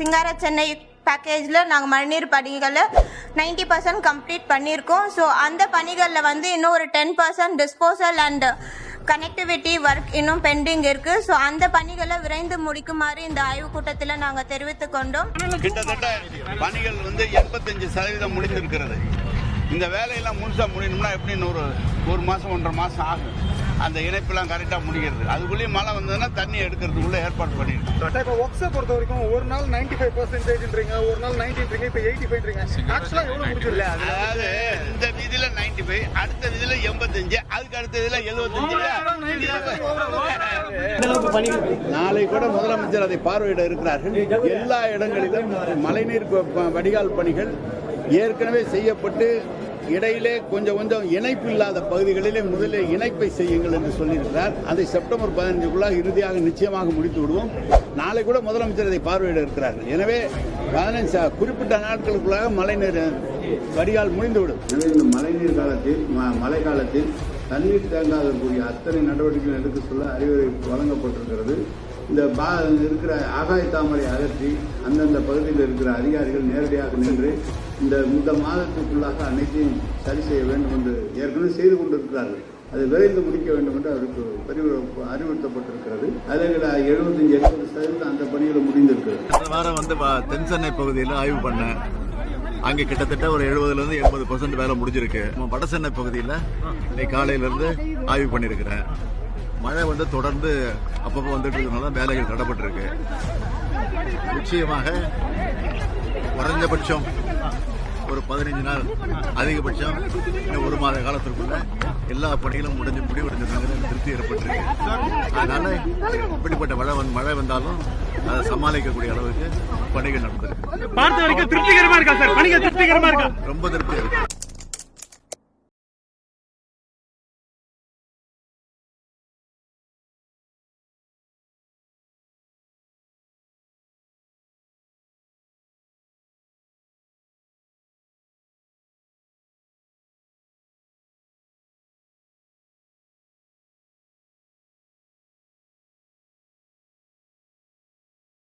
சிங்கார சென்னை பேக்கேஜில் நாங்கள் மழைநீர் பணிகளை நைன்டி பர்சன்ட் கம்ப்ளீட் பண்ணியிருக்கோம். ஸோ அந்த பணிகளில் வந்து இன்னும் ஒரு ten percent disposal and connectivity work இன்னும் பெண்டிங் இருக்கு. ஸோ அந்த பணிகளை விரைந்து முடிக்குமாறு இந்த ஆய்வுக் கூட்டத்தில் நாங்கள் தெரிவித்துக் கொண்டோம். கிட்டத்தட்ட பணிகள் வந்து எண்பத்தஞ்சு சதவீதம் முடிந்திருக்கிறது இந்த வேலையெல்லாம் முழுசாக முடியணும்னா எப்படின்னு ஒரு ஒரு மாதம் ஒன்றரை மாதம் ஆகும். அந்த இணைப்பெல்லாம் கரெக்டாக முடிகிறது. அதுக்குள்ளேயும் மழை வந்ததுன்னா தண்ணி எடுக்கிறதுக்குள்ள ஏற்பாடு பண்ணிருக்கு டாட்டா இப்போ ஒர்க்ஸை பொறுத்த வரைக்கும் ஒரு நாள் நைன்டி ஃபைவ் பர்சன்டேஜ்ன்றீங்க ஒரு நாள் நைன்டின்றீங்க இப்போ எயிட்டி ஃபைவ்ன்றீங்க ஆக்சுவலாக எவ்வளோ அதாவது இந்த விதியில 95 ஃபைவ் அடுத்த விதியில எண்பத்தஞ்சு அதுக்கு அடுத்த விதியில எழுபத்தஞ்சு. நாளை கூட முதலமைச்சர் அதை பார்வையிட இருக்கிறார்கள். எல்லா இடங்களிலும் மழைநீர் வடிகால் பணிகள் ஏற்கனவே செய்யப்பட்டு இடையிலே கொஞ்சம் கொஞ்சம் இணைப்பு இல்லாத பகுதிகளிலே முதலில் இணைப்பை செய்யுங்கள் என்று சொல்லியிருக்கிறார். அதை செப்டம்பர் பதினஞ்சுக்குள்ளாக இறுதியாக நிச்சயமாக முடித்து விடுவோம். நாளை கூட முதலமைச்சர் அதை பார்வையிட இருக்கிறார்கள். எனவே பதினஞ்சு குறிப்பிட்ட நாட்களுக்குள்ளாக மழைநீர் வரியால் முடிந்துவிடும் எனவே இந்த மழைநீர் காலத்தில் ம- மழை காலத்தில் தண்ணீர் தேங்காதக்கூடிய அத்தனை நடவடிக்கைகள் எடுக்க சொல்ல அறிவுரை வழங்கப்பட்டிருக்கிறது. இந்த பா இருக்கிற ஆகாய தாமரை அகற்றி அந்தந்த பகுதியில் இருக்கிற அதிகாரிகள் நேரடியாக நின்று இந்த இந்த மாதத்துக்குள்ளாக அனைத்தையும் சரி செய்ய வேண்டும் என்று ஏற்கனவே செய்து கொண்டிருக்கிறார்கள். அதை விரைந்து முடிக்க வேண்டும் என்று அவருக்கு பரிவு அறிவுறுத்தப்பட்டிருக்கிறது. அதில் எழுபத்தஞ்சு எண்பது சதவீதம் அந்த பணிகள் முடிந்திருக்கிறது. இந்த வாரம் வந்து தென் சென்னை பகுதியில் ஆய்வு பண்ணேன் அங்கே கிட்டத்தட்ட ஒரு எழுபதுலேருந்து எண்பது பர்சன்ட் வேலை முடிஞ்சிருக்கு. நம்ம வடசென்னை பகுதியில் இன்னைக்கு காலையிலேருந்து ஆய்வு பண்ணியிருக்கிறேன் மழை வந்து தொடர்ந்து அப்பப்போ வந்துட்டு இருக்கிறதுனால வேலைகள் தடைப்பட்டிருக்கு. நிச்சயமாக குறைஞ்சபட்சம் ஒரு பதினைஞ்சு நாள் அதிகபட்சம் இன்னும் ஒரு மாத காலத்திற்குள்ள எல்லா பணிகளும் முடிஞ்சு முடிவடைஞ்சிருக்கிற திருப்தி ஏற்பட்டிருக்கு. அதனால இப்படிப்பட்ட மழை வந்து மழை வந்தாலும் அதை சமாளிக்கக்கூடிய அளவுக்கு பணிகள் நடந்திருக்கு. பார்த்த வரைக்கும் திருப்திகரமா இருக்கா சார்? பணிகள் திருப்திகரமா இருக்கா? ரொம்ப திருப்தி இருக்கு.